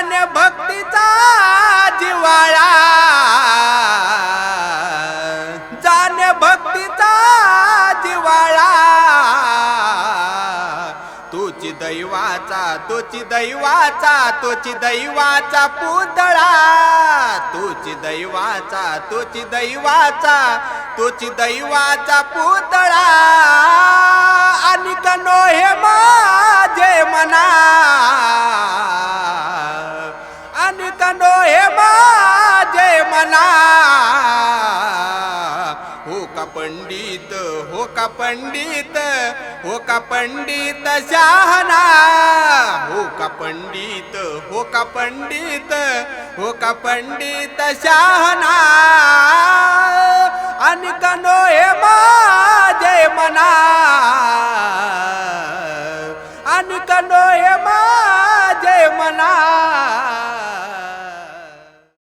जाने भक्तीचा जिवाळा जान भक्तीचा जिवाळा तुची दैवाचा तुची दैवाचा तुची दैवाचा पुतळा. तुची दैवाचा तुची दैवाचा तुची दैवाचा पुतळा. आणि कनो हे माझे मना. हो का पंडित? हो का पंडित? हो का पंडित शाहना हो का पंडित? हो का पंडित? हो का पंडित शाहना आणि कनो हे माझे मना? आणि कनो